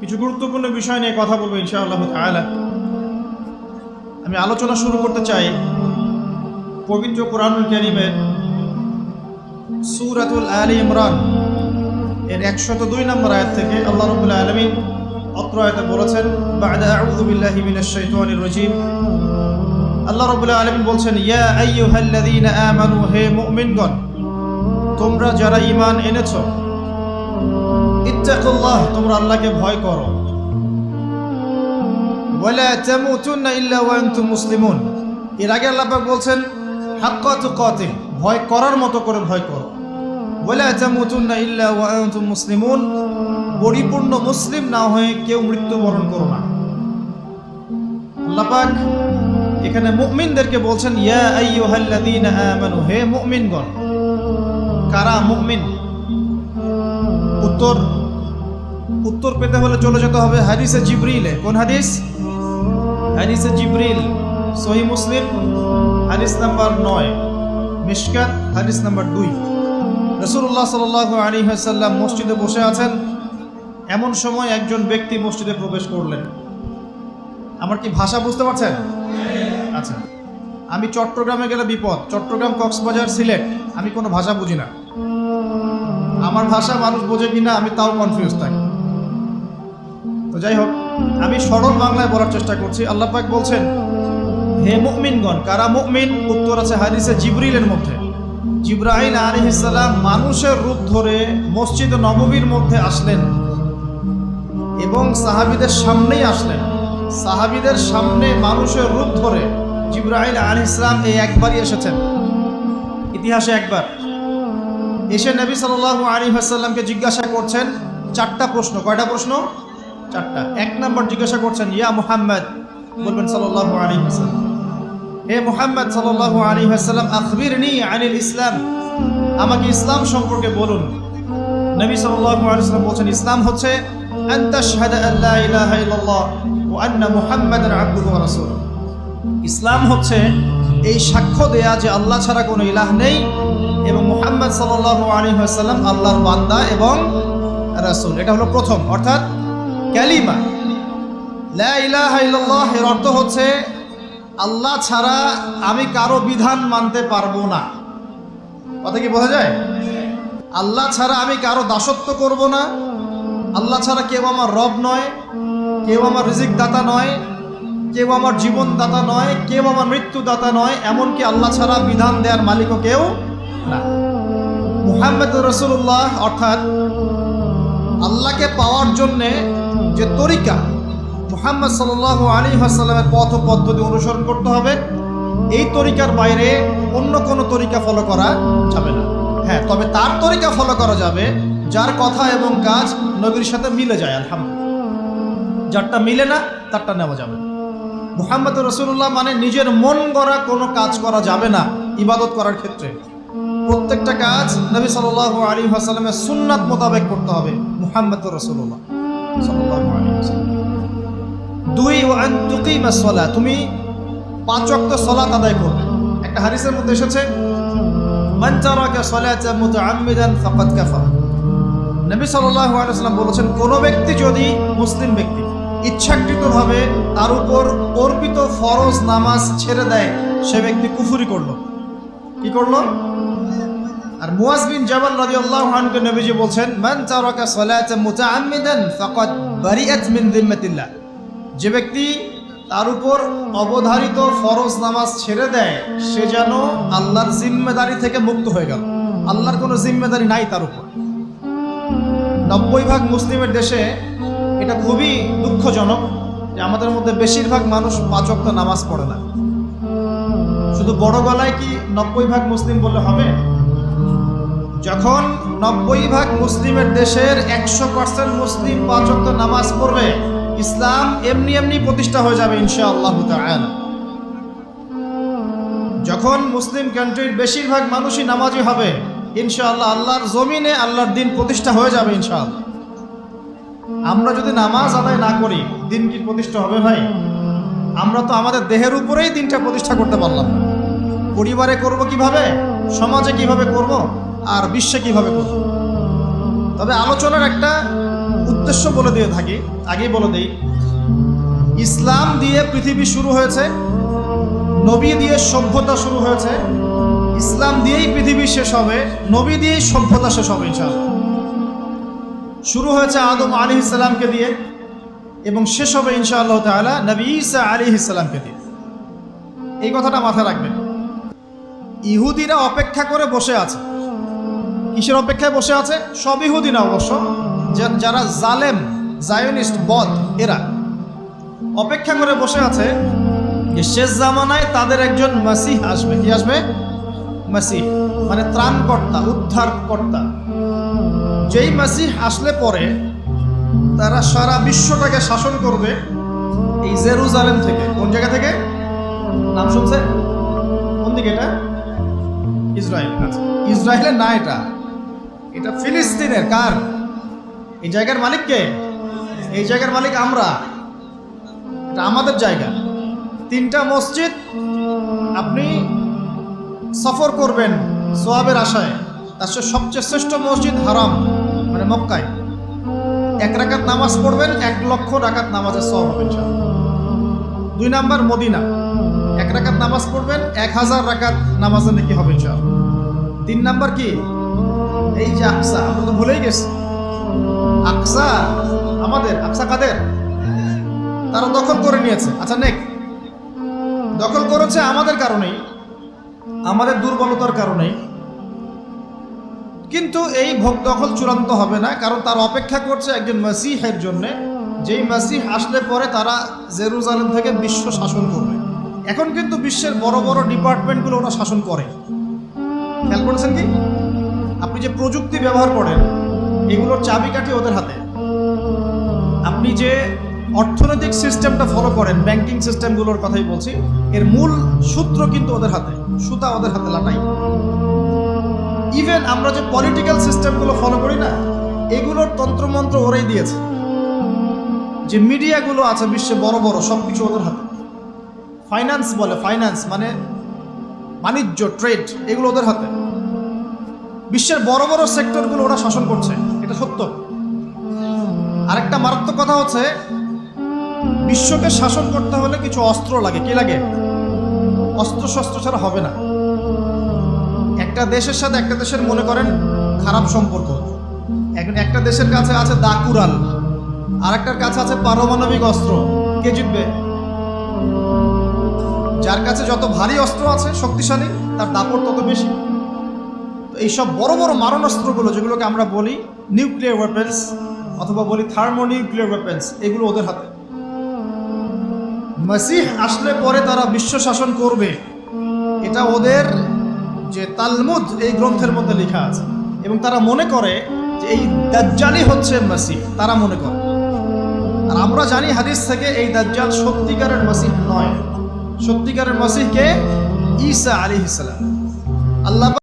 কিছু গুরুত্বপূর্ণ বিষয় নিয়ে কথা বলব ইনশাআল্লাহ তাআলা। আমি আলোচনা শুরু করতে চাই পবিত্র কোরআনুল কারীমের সূরাতুল আলী ইমরান এর একশত দুই নম্বর আয়াত থেকে আল্লাহ রবুল্লা আলমিন অত্র আয়াতে বলেছেন, বাদা আউযু বিল্লাহি মিনাশ আল্লাহ রবুল্লা আলমিন বলছেন, ইয়া আইয়ুহাল্লাযীনা হে মুমিনগণ, তোমরা যারা ঈমান এনেছো ইত্তাকুল্লাহ, তোমরা আল্লাহকে ভয় করো। ওয়ালা তামুতুন্না ইল্লা ওয়া মুসলিমুন। এর আগে আল্লাহ পাক বলছেন, হাক্কা তুকাতিহ, ভয় করার মতো করে ভয় করো। ওয়ালা তামুতুন্না ইল্লা ওয়া মুসলিমুন, পরিপূর্ণ মুসলিম না হয়ে কেউ মৃত্যুবরণ করো না। আল্লাহ এখানে মুমিনদেরকে বলছেন, ইয়া আইয়ুহাল্লাযীনা আমানু, হে মুমিনগণ, কারা মুমিন? উত্তর উত্তর পেতে হলে চলে যেতে হবে হাদিসে জিবরিলে। কোন হাদিস? হাদিসে জিবরিল, সহি মুসলিম, হাদিস নাম্বার নয়। মিশকাত, হাদিস নাম্বার দুই। রসুল্লাহ সাল আলী হাসাল্লাম মসজিদে বসে আছেন। এমন সময় একজন ব্যক্তি মসজিদে প্রবেশ করলেন। আমার কি ভাষা বুঝতে পারছেন? আচ্ছা। আমি চট্টগ্রামে গেলে বিপদ। চট্টগ্রাম কক্সবাজার সিলেট। আমি কোনো ভাষা বুঝি না। আমার ভাষা মানুষ বোঝে কিনা, আমি তাও কনফিউজ থাকি তো যাই হোক, আমি সরল বাংলায় বলার চেষ্টা করছি। আল্লাহ পাক বলছেন, হে মুমিনগণ, কারা মুমিন? উত্তর আছে হাদিসে জিবরিলের মধ্যে। জিব্রাহিল আলহিসাল্লাম মানুষের রূপ ধরে মসজিদ নববীর মধ্যে আসলেন এবং সাহাবিদের সামনেই আসলেন। সাহাবিদের সামনে মানুষের রূপ ধরে জিব্রাহিল আলী ইসলাম এই একবারই এসেছেন। ইতিহাসে একবার। এসে নবী সাল আলী হাসাল্লামকে জিজ্ঞাসা করছেন চারটা প্রশ্ন। কয়টা প্রশ্ন? চারটা। এক নম্বর জিজ্ঞাসা করছেন, ইয়া মুহাম্মদ, বলবেন সাল্লাহ আলী হাসাল্লাম হে মুহাম্মদ সাল্লাহ আলী হাসাল্লাম আখবির নি আনিল ইসলাম। আমাকে ইসলাম সম্পর্কে বলুন। নবী সাল্লাহ আলাইসাল্লাম বলছেন, ইসলাম হচ্ছে ইসলাম হচ্ছে এই সাক্ষ্য দেয়া যে আল্লাহ ছাড়া কোনো ইলাহ নেই। এবং মুহাম্মদ সাল্লাহ আলী সাল্লাম আল্লাহর বান্দা এবং রাসূল। এটা হলো প্রথম, অর্থাৎ ক্যালিমা এর অর্থ হচ্ছে, আল্লাহ ছাড়া আমি কারও বিধান মানতে পারব না। কথা কি বোঝা যায়? আল্লাহ ছাড়া আমি কারও দাসত্ব করব না। আল্লাহ ছাড়া কেউ আমার রব নয়, কেউ আমার রিজিক দাতা নয়, কেউ আমার জীবন দাতা নয়, কেউ আমার মৃত্যু দাতা নয়, এমনকি আল্লাহ ছাড়া বিধান দেওয়ার মালিকও কেউ না। মুহাম্মদ রসুল্লাহ অর্থাৎ আল্লাহকে পাওয়ার জন্যে যে তরিকা মুহাম্মদ সাল আলী হাসাল্লামের পথ পদ্ধতি অনুসরণ করতে হবে, এই তরিকার বাইরে অন্য কোনো তরিকা ফলো করা যাবে না। হ্যাঁ তবে তার তরিকা ফলো করা যাবে, যার কথা এবং কাজ নবীর সাথে মিলে যায়, আলহামদুলিল্লাহ। যারটা মিলে না, তারটা নেওয়া যাবে না। মুহাম্মদ রসুল্লাহ মানে নিজের মন গড়া কোনো কাজ করা যাবে না, ইবাদত করার ক্ষেত্রে। প্রত্যেকটা কাজ নবী সাল আলী হাসালামের সুন্নাত মোতাবেক করতে হবে মুহাম্মদ রসুল্লাহ দুই ওয়ান তুকিমা তুমি পাঁচ অক্ত সলাত আদায় করবে। একটা হারিসের মধ্যে এসেছে নবী আলাইহি বলেছেন, কোন ব্যক্তি যদি মুসলিম ব্যক্তি ইচ্ছাকৃতভাবে তার উপর অর্পিত ফরজ নামাজ ছেড়ে দেয়, সে ব্যক্তি কুফুরি করল। কি করল? আর মুয়াজ বিন জাবাল রাদিয়াল্লাহু আনহু নবীজি বলছেন, মান তারাকা সালাতা মুতাআম্মিদান ফাকাদ বারিআত মিন যিম্মাতিল্লাহ। যে ব্যক্তি তার উপর অবধারিত ফরজ নামাজ ছেড়ে দেয়, সে যেন আল্লাহর জিম্মেদারি থেকে মুক্ত হয়ে গেল। আল্লাহর কোনো জিম্মেদারি নাই তার উপর। নব্বই ভাগ মুসলিমের দেশে এটা খুবই দুঃখজনক যে আমাদের মধ্যে বেশিরভাগ মানুষ পাঁচক্ত নামাজ পড়ে না। শুধু বড় গলায় কি নব্বই ভাগ মুসলিম বললে হবে? যখন নব্বই ভাগ মুসলিমের দেশের একশো পার্সেন্ট মুসলিম পাঁচক্ত নামাজ পড়বে, ইসলাম এমনি এমনি প্রতিষ্ঠা হয়ে যাবে ইনশা আল্লাহ যখন মুসলিম কান্ট্রির বেশিরভাগ মানুষই নামাজি হবে, ইনশাআল্লাহ আল্লাহর জমিনে আল্লাহর দিন প্রতিষ্ঠা হয়ে যাবে ইনশাআল্লাহ। আমরা যদি নামাজ আদায় না করি, দিন কি প্রতিষ্ঠা হবে ভাই? আমরা তো আমাদের দেহের উপরেই দিনটা প্রতিষ্ঠা করতে পারলাম পরিবারে করব কীভাবে? সমাজে কীভাবে করব? আর বিশ্বে কীভাবে করব তবে আলোচনার একটা উদ্দেশ্য বলে দিয়ে থাকি। আগেই বলে দিই, ইসলাম দিয়ে পৃথিবী শুরু হয়েছে, নবী দিয়ে সভ্যতা শুরু হয়েছে, ইসলাম দিয়েই পৃথিবী শেষ হবে, নবী দিয়েই সভ্যতা শেষ হবে শুরু হয়েছে আদম আলী ইসলামকে দিয়ে, এবং শেষ হবে ইনশাআল্লাহ তাআলা নবী ঈসা আলী ইসলামকে দিয়ে। এই কথাটা মাথায় রাখবেন। ইহুদিরা অপেক্ষা করে বসে আছে। কিসের অপেক্ষায় বসে আছে? সব ইহুদি না অবশ্য যারা জালেম, জায়নিস্ট, বদ, এরা। অপেক্ষা করে বসে আছে যে শেষ জামানায় তাদের একজন মাসিহ আসবে। কি আসবে? মাসিহ মানে ত্রাণকর্তা, উদ্ধারকর্তা। যেই মাসিহ আসলে পরে তারা সারা বিশ্বটাকে শাসন করবে এই জেরুজালেম থেকে। কোন জায়গা থেকে? নাম শুনছে? কোন দিকে এটা? ইসরায়েল। আচ্ছা ইসরায়েলের না এটা। এটা ফিলিস্তিনের কার? এই জায়গার মালিক কে? এই জায়গার মালিক আমরা। এটা আমাদের জায়গা। তিনটা মসজিদ আপনি সফর করবেন সোয়াবের আশায়। তার সবচেয়ে শ্রেষ্ঠ মসজিদ হারাম মানে মক্কায়। এক রাকাত নামাজ পড়বেন, এক লক্ষ রাকাত নামাজের সব হবে। দুই নাম্বার মদিনা। এক রাকাত নামাজ পড়বেন, এক হাজার রাকাত নামাজের নাকি হবে। তিন নাম্বার কি? এই যে আকসা, আমরা তো ভুলেই গেছি। আকসা আমাদের, আকসা কাদের? তারা দখল করে নিয়েছে। আচ্ছা নেক। দখল করেছে আমাদের কারণেই, আমাদের দুর্বলতার কারণেই। কিন্তু এই ভোগ দখল চূড়ান্ত হবে না, কারণ তার অপেক্ষা করছে একজন মাসিহের জন্য, যেই মাসিহ আসলে পরে তারা জেরুজালেম থেকে বিশ্ব শাসন করবে। এখন কিন্তু বিশ্বের বড় বড় ডিপার্টমেন্টগুলো ওরা শাসন করে। খেয়াল করেছেন কি? আপনি যে প্রযুক্তি ব্যবহার করেন, এগুলোর চাবিকাঠি ওদের হাতে। আপনি যে অর্থনৈতিক সিস্টেমটা ফলো করেন ব্যাংকিং সিস্টেমগুলোর কথাই বলছি, এর মূল সূত্র কিন্তু ওদের হাতে, সুতা ওদের হাতে লাটাই। ইভেন আমরা যে পলিটিক্যাল সিস্টেমগুলো ফলো করি না, এগুলোর তন্ত্রমন্ত্র ওরাই দিয়েছে। যে মিডিয়াগুলো আছে বিশ্বে বড় বড় সব কিছু ওদের হাতে। ফাইন্যান্স বলে ফাইন্যান্স মানে বাণিজ্য ট্রেড এগুলো ওদের হাতে। বিশ্বের বড় বড় সেক্টরগুলো ওরা শাসন করছে, এটা সত্য। আরেকটা মারাত্মক কথা হচ্ছে, বিশ্বকে শাসন করতে হলে কিছু অস্ত্র লাগে। কি লাগে? অস্ত্র শস্ত্র ছাড়া হবে না। একটা দেশের সাথে একটা দেশের, মনে করেন, খারাপ সম্পর্ক। এখন একটা দেশের কাছে আছে দাকুরাল আর একটার কাছে আছে পারমাণবিক অস্ত্র। কে জিতবে? যার কাছে যত ভারী অস্ত্র আছে, শক্তিশালী, তার দাপট তত বেশি। এইসব বড় বড় মারণাস্ত্রগুলো যেগুলোকে আমরা বলি নিউক্লিয়ার ওয়েপেন্স অথবা বলি থার্মোনিউক্লিয়ার ওয়েপেন্স এগুলো ওদের হাতে। মাসিহ আসলে পরে তারা বিশ্ব শাসন করবে। এটা ওদের যে তালমুদ, এই গ্রন্থের মধ্যে লেখা আছে। এবং তারা মনে করে যে এই দাজ্জালই হচ্ছে মাসিহ, তারা মনে করে। আর আমরা জানি হাদিস থেকে এই দাজ্জাল সত্যিকারের মাসিহ নয়। সত্যিকারের মাসিহকে ঈসা আলী ইসলাম আল্লাহ